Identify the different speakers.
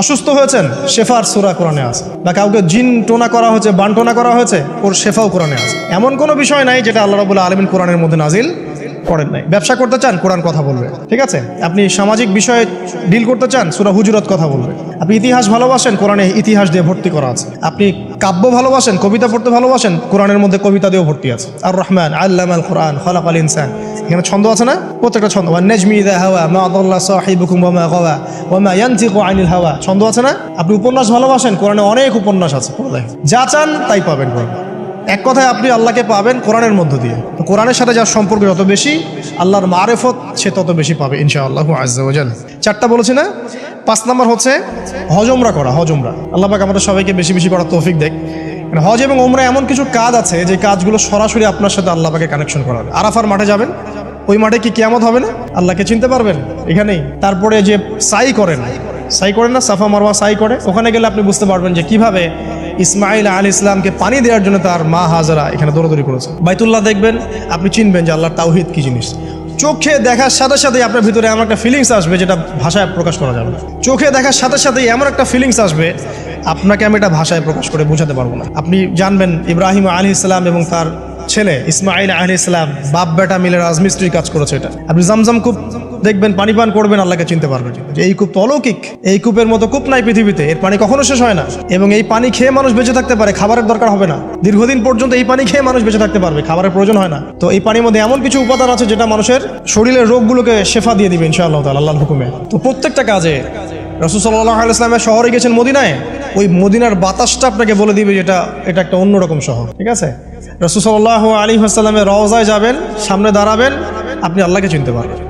Speaker 1: অসুস্থ হয়েছেন, শেফার সুরা কোরআনে আছে। বা কাউকে জিন টোনা করা হয়েছে, বান টোনা করা হয়েছে, ওর শেফাও কোরআনে আছে। এমন কোনো বিষয় নাই যেটা আল্লাহ রাবুল্লাহ আলমিন কোরআনের মধ্যে নাজিল করেন নাই। ব্যবসা করতে চান, কোরআন কথা বলবে। ঠিক আছে? আপনি সামাজিক বিষয়ে ডিল করতে চান, সুরা হুজুরত কথা বলবে। আপনি ইতিহাস ভালোবাসেন, কোরআনে ইতিহাস দিয়ে ভর্তি করা আছে। আপনি কাব্য ভালোবাসেন, কবিতা পড়তে ভালোবাসেন, কোরআনের মধ্যে কবিতা দিয়েও ভর্তি আছে। আর রহমান আল্লাহ আল কোরআন খলাক আল ইনসান। এখানে ছন্দ আছে না? প্রত্যেকটা ছন্দ। ওয়া নেজমি ইদা হাওয়া, মা আদাল্লাহ সাহিবুকুম ওয়া মা গাওয়া, ওয়া মা ইয়ানতিকু আনিল হাওয়া। ছন্দ আছে না? আপনি উপন্যাস ভালোবাসেন, কোরআনে অনেক উপন্যাস আছে। যা চান তাই পাবেন, কোরআন। এক কথায় আপনি আল্লাহকে পাবেন কোরআনের মধ্য দিয়ে। কোরআনের সাথে যার সম্পর্ক যত বেশি, আল্লাহর মারেফত সে তত বেশি পাবে, ইনশাআল্লাহ আজ্জাওয়াজাল চারটা বলেছি না? পাঁচ নাম্বার হচ্ছে হজমরা করা, হজমরা। আল্লাহ পাক আমাদের সবাইকে বেশি বেশি করার তৌফিক দেখ মানে হজ এবং ওমরা এমন কিছু কাজ আছে যে কাজগুলো সরাসরি আপনার সাথে আল্লাহ পাকে কানেকশন করাবে। আরাফার মাঠে যাবেন, ওই মাঠে কি কিয়ামত হবে না? আল্লাহকে চিনতে পারবেন? এখানেই। তারপরে যে সাই করেন সাই করেন না? সাফা মারওয়া সাই করে। ওখানে গেলে আপনি বুঝতে পারবেন যে কীভাবে ইসমাইল আল ইসলামকে পানি দেওয়ার জন্য তার মা হাজারা এখানে দৌড়দৌড়ি করেছে। বাইতুল্লাহ দেখবেন, আপনি চিনবেন যে আল্লাহর তাওহিদ কি জিনিস। চোখে দেখার সাথে সাথে আপনার ভিতরে এমন একটা ফিলিংস আসবে যেটা ভাষায় প্রকাশ করা যাবে না। চোখে দেখার সাথে সাথে এমন একটা ফিলিংস আসবে, আপনাকে আমি এটা ভাষায় প্রকাশ করে বোঝাতে পারব না। আপনি জানবেন, ইব্রাহিম আলী ইসলাম এবং তার ছেলে ইসমাইল আলী ইসলাম বাপ বেটা মিলে রাজমিস্ত্রির কাজ করেছে এটা। আপনি জামজাম কূপ দেখবেন পানি পান করবেন, আল্লাহকে চিনতে পারবেন। যে এই কূপ তো অলৌকিক। এই কূপের মতো কূপ নাই পৃথিবীতে, এর পানি কখনো শেষ হয় না। এবং এই পানি খেয়ে মানুষ বেঁচে থাকতে পারে, খাবারের দরকার হবে না। দীর্ঘদিন পর্যন্ত এই পানি খেয়ে মানুষ বেঁচে থাকতে পারবে, খাবারের প্রয়োজন হয় না। তো এই পানির মধ্যে এমন কিছু উপাদান আছে যেটা মানুষের শরীরের রোগগুলোকে শেফা দিয়ে দিবে, ইনশাআল্লাহ তাআলা, আল্লাহর হুকুমে। তো প্রত্যেকটা কাজে রসুল সাল্লাহ ইসলামের শহরে গেছেন মদিনায়, ওই মদিনার বাতাসটা আপনাকে বলে দিবে যেটা এটা একটা অন্যরকম শহর, ঠিক আছে? রসুল সাল্লাহ আলী হাসাল্লামের রওজায় যাবেন, সামনে দাঁড়াবেন, আপনি আল্লাহকে চিনতে পারবেন।